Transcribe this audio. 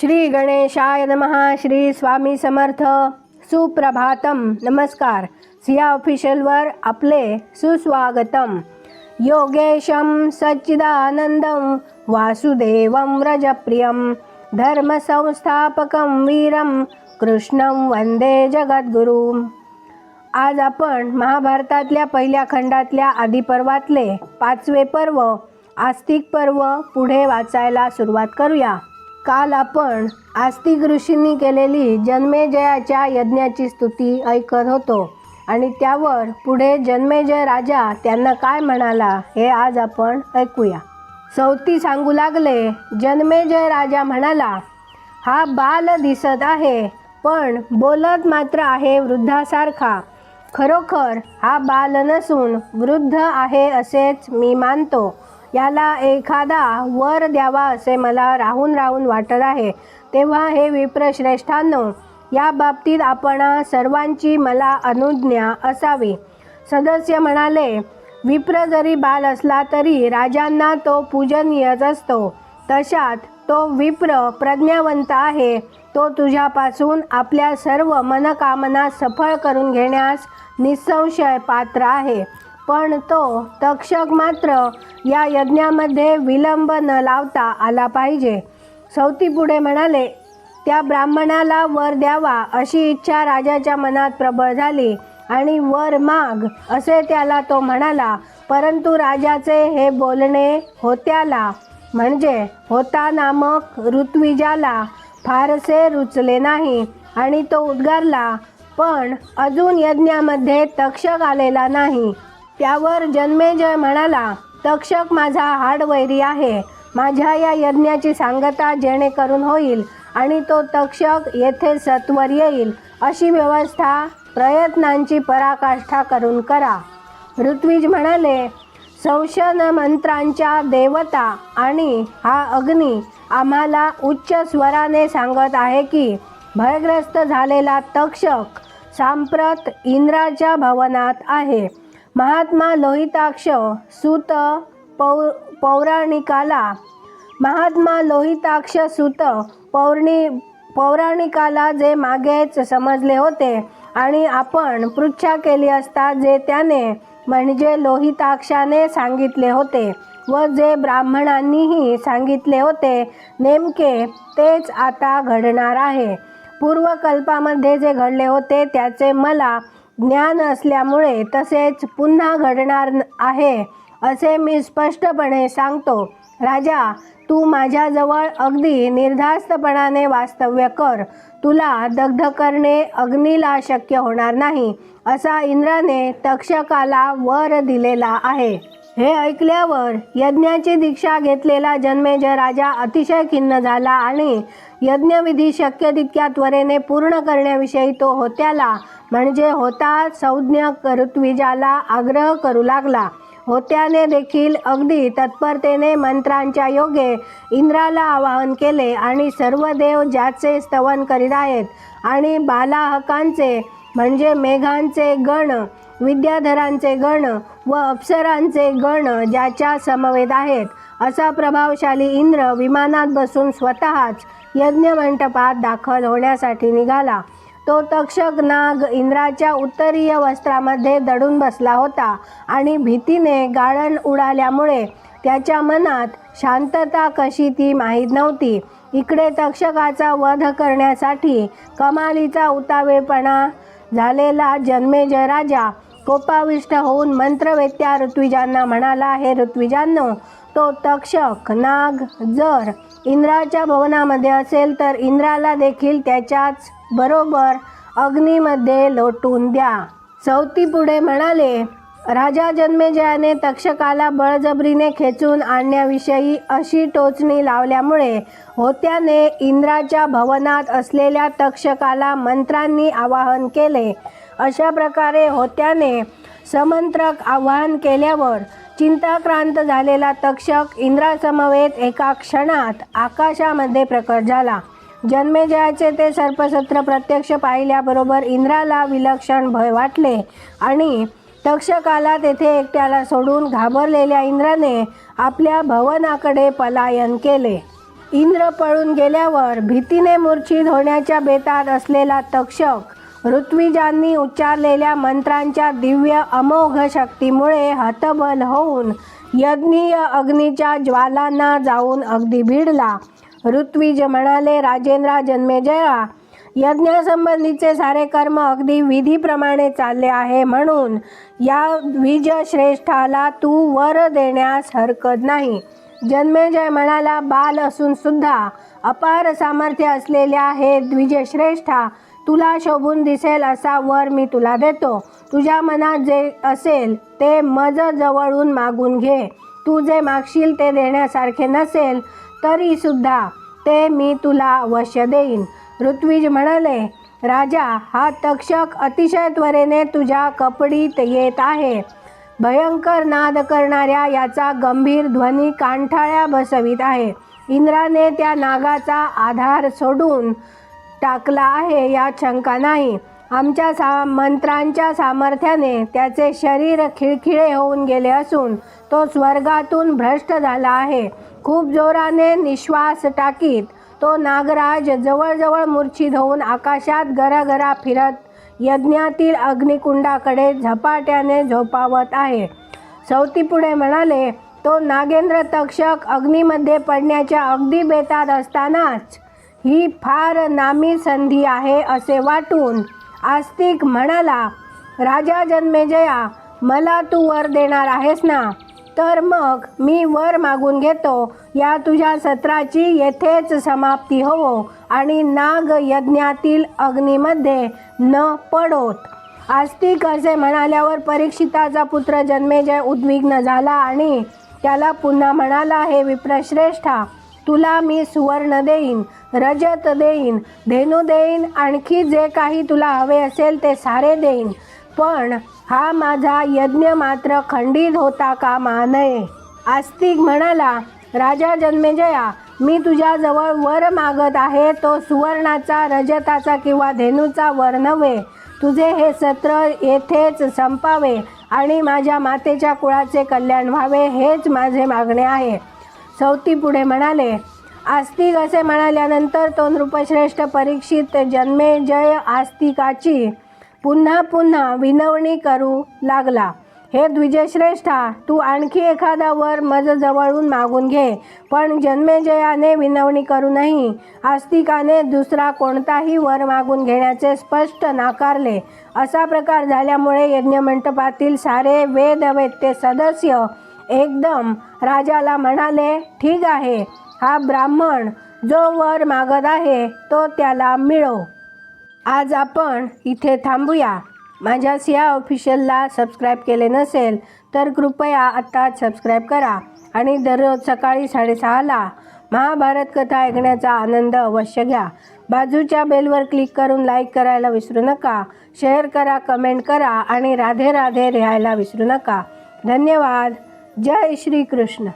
श्री गणेशाय नमहा श्री स्वामी समर्थ. सुप्रभातम. नमस्कार. सिया ऑफिशियलवर आपले सुस्वागतम. योगेशं सच्चिदानंदं. वासुदेवं व्रजप्रियं. धर्मसंस्थापकं वीरं. कृष्णं वंदे जगद्गुरु. आज आपण महाभारतातल्या पहिल्या खंडातल्या आदिपर्वातले पाचवे पर्व आस्तिक पर्व पुढे वाचायला सुरुवात करूया. काल आपण आस्तिक ऋषींनी केलेली जन्मेजयाच्या यज्ञाची स्तुती ऐकत होतो. आणि त्यावर पुढे जन्मेजय राजा त्यांना काय म्हणाला हे आज आपण ऐकूया. सौती सांगू लागले जन्मेजय राजा म्हणाला हा बाल दिसत आहे पण बोलत मात्र आहे वृद्धासारखा. खरोखर हा बाल नसून वृद्ध आहे असेच मी मानतो. याला एखादा वर द्यावा असे मला राहून राहून वाटत आहे. तेव्हा हे विप्रश्रेष्ठांनो या बाबतीत आपण सर्वांची मला अनुज्ञा असावी. सदस्य म्हणाले विप्र जरी बाल असला तरी राजांना तो पूजनीयच असतो. तशात तो विप्र प्रज्ञावंत आहे. तो तुझ्यापासून आपल्या सर्व मनकामना सफळ करून घेण्यास निसंशय पात्र आहे. पण तो तक्षक मात्र या यज्ञामध्ये विलंब न लावता आला पाहिजे. सौती पुढे म्हणाले त्या ब्राह्मणाला वर द्यावा अशी इच्छा राजाच्या मनात प्रबळ झाली आणि वर माग असे त्याला तो म्हणाला. परंतु राजाचे हे बोलणे होत्याला म्हणजे होता नामक ऋत्विजाला फारसे रुचले नाही आणि तो उद्गारला पण अजून यज्ञामध्ये तक्षक आलेला नाही. त्यावर जन्मेजय म्हणाला तक्षक माझा हाडवैरी आहे. माझ्या या यज्ञाची सांगता जेणेकरून होईल आणि तो तक्षक येथे सत्वर येईल अशी व्यवस्था प्रयत्नांची पराकाष्ठा करून करा. ऋत्विज म्हणाले संशन मंत्रांच्या देवता आणि हा अग्नी आम्हाला उच्च स्वराने सांगत आहे की भयग्रस्त झालेला तक्षक सांप्रत इंद्राच्या भवनात आहे. महात्मा लोहिताक्ष सुत पौ पौराणिकाला. महात्मा लोहिताक्ष सुत पौर्णि पौराणिकाला जे मागेच समजले होते आणि आपण पृच्छा केली असता जे त्याने म्हणजे लोहिताक्षाने सांगितले होते व जे ब्राह्मणांनीही सांगितले होते नेमके तेच आता घडणार आहे. पूर्वकल्पामध्ये जे घडले होते त्याचे मला ज्ञान असल्यामुळे तसेच पुन्हा घडणार आहे असे मी स्पष्टपणे सांगतो. राजा तू माझ्याजवळ अगदी निर्धास्तपणाने वास्तव्य कर. तुला दग्ध करणे अग्नीला शक्य होणार नाही असा इंद्राने तक्षकाला वर दिलेला आहे. हे ऐकल्यावर यज्ञाची दीक्षा घेतलेला जन्मेजय राजा अतिशय खिन्न झाला आणि यज्ञविधी शक्य तितक्या त्वरेने पूर्ण करण्याविषयी तो होत्याला म्हणजे होता संज्ञ कर्तविजाला आग्रह करू लागला. होत्याने देखील अगदी तत्परतेने मंत्रांच्या योगे इंद्राला आवाहन केले आणि सर्व देव ज्याचे स्तवन करीत आहेत आणि बालाहकांचे म्हणजे मेघांचे गण विद्याधरांचे गण व अप्सरांचे गण ज्याच्या समवेत आहेत. असा प्रभावशाली इंद्र विमानात बसून स्वतःच यज्ञमंडपात दाखल होण्यासाठी निघाला. तो तक्षक नाग इंद्राच्या उत्तरीय वस्त्रामध्ये दडून बसला होता आणि भीतीने गाळण उडाल्यामुळे त्याच्या मनात शांतता कशी ती माहीत नव्हती. इकडे तक्षकाचा वध करण्यासाठी कमालीचा उतावेळपणा झालेला जन्मेजय राजा कोपाविष्ट होऊन मंत्रवेत्या ऋत्विजांना म्हणाला हे ऋत्विजांनो तक्षक नाग जर इंद्राच्या भवनामध्ये असेल तर इंद्राला देखील त्याच्याच बरोबर अग्नीमध्ये लोटून द्या. चौथी पुढे म्हणाले राजा जन्मेजयाने तक्षकाला बळजबरीने खेचून आणण्याविषयी अशी टोचणी लावल्यामुळे होत्याने इंद्राच्या भवनात असलेल्या तक्षकाला मंत्रांनी आवाहन केले. अशा प्रकारे होत्याने समंत्रक आवाहन केल्यावर चिंताक्रांत झालेला तक्षक इंद्रासमवेत एका क्षणात आकाशामध्ये प्रकट झाला. जन्मेजयाचे ते सर्पसत्र प्रत्यक्ष पाहिल्याबरोबर इंद्राला विलक्षण भय वाटले आणि तक्षकाला तेथे एकट्याला सोडून घाबरलेल्या इंद्राने आपल्या भवनाकडे पलायन केले. इंद्र पळून गेल्यावर भीतीने मूर्छित होण्याच्या बेतात असलेला तक्षक ऋत्विजांनी उच्चारलेल्या मंत्रांच्या दिव्य अमोघ शक्तीमुळे हतबल होऊन यज्ञीय अग्नीच्या ज्वालांना जाऊन अगदी भिडला. ऋत्विज म्हणाले राजेंद्रा जन्मेजया यज्ञासंबंधीचे सारे कर्म अगदी विधीप्रमाणे चालले आहे म्हणून या द्विजश्रेष्ठाला तू वर देण्यास हरकत नाही. जन्मेजय म्हणाला बाल असून सुद्धा अपार सामर्थ्य असलेल्या हे द्विजश्रेष्ठा तुला शोभून दिसेल असा वर मी तुला देतो. तुझ्या मनात जे असेल ते मज जवळून मागून घे. तू जे मागशील ते देण्यासारखे नसेल तरी सुद्धा ते मी तुला अवश्य देईन. ऋत्विज म्हणाले राजा हा तक्षक अतिशय त्वरेने तुझ्या कपडीत येत आहे. भयंकर नाद करणाऱ्या याचा गंभीर ध्वनी कांठाळ्या बसवीत आहे. इंद्राने त्या नागाचा आधार सोडून टाकला आहे या शंका नाही. आमच्या सा मंत्रांच्या सामर्थ्याने त्याचे शरीर खिळखिळे होऊन गेले असून तो स्वर्गातून भ्रष्ट झाला आहे. खूप जोराने निश्वास टाकीत तो नागराज जवळजवळ मूर्छित होऊन आकाशात गरागरा फिरत यज्ञातील अग्निकुंडाकडे झपाट्याने झोपावत आहे. सवती पुढे म्हणाले तो नागेंद्र तक्षक अग्नीमध्ये पडण्याच्या अगदी बेतात असतानाच ही फार नामी संधी आहे असे वाटून आस्तिक म्हणाला राजा जन्मेजया मला तू वर देणार आहेस ना? तर मग मी वर मागून घेतो. या तुझ्या सत्राची येथेच समाप्ती होवो आणि नाग यज्ञातील अग्नीमध्ये न पडोत. आस्तिक असे म्हणाल्यावर परीक्षिताचा पुत्र जन्मेजय उद्विग्न झाला आणि त्याला पुन्हा म्हणाला हे विप्रश्रेष्ठा तुला मी सुवर्ण देईन रजत देईन धेनू देईन आणखी जे काही तुला हवे असेल ते सारे देईन. पण हा माझा यज्ञ मात्र खंडित होता कामा नये. आस्तिक म्हणाला राजा जन्मेजया मी तुझ्याजवळ वर मागत आहे तो सुवर्णाचा रजताचा किंवा धेनूचा वर नव्हे. तुझे हे सत्र येथेच संपावे आणि माझ्या मातेच्या कुळाचे कल्याण व्हावे हेच माझे मागणे आहे. सवती पुढे म्हणाले आस्तिक असे म्हणाल्यानंतर तो नृपश्रेष्ठ परीक्षित जन्मेजय आस्तिकाची. पुन्हा पुन्हा विनवणी करू लागला. हे द्विजश्रेष्ठा तू आणखी एखादा वर मज जवळून मागून घे पण जन्मेजयाने विनवणी करूनही आस्तिकाने दुसरा कोणताही वर मागून घेण्याचे स्पष्ट नाकारले. असा प्रकार झाल्यामुळे यज्ञमंडपातील सारे वेदवेत्ते सदस्य एकदम राजाला म्हणाले ठीक आहे हा ब्राह्मण जो वर मागत आहे तो त्याला मिळो. आज आपण इथे थांबूया. माझ्या सिया ऑफिशियलला सबस्क्राईब केले नसेल तर कृपया आत्ताच सबस्क्राईब करा आणि दररोज सकाळी साडेसहाला महाभारत कथा ऐकण्याचा आनंद अवश्य घ्या. बाजूच्या बेलवर क्लिक करून लाईक करायला विसरू नका शेअर करा कमेंट करा आणि राधे राधे लिहायला विसरू नका. धन्यवाद. जय श्री कृष्ण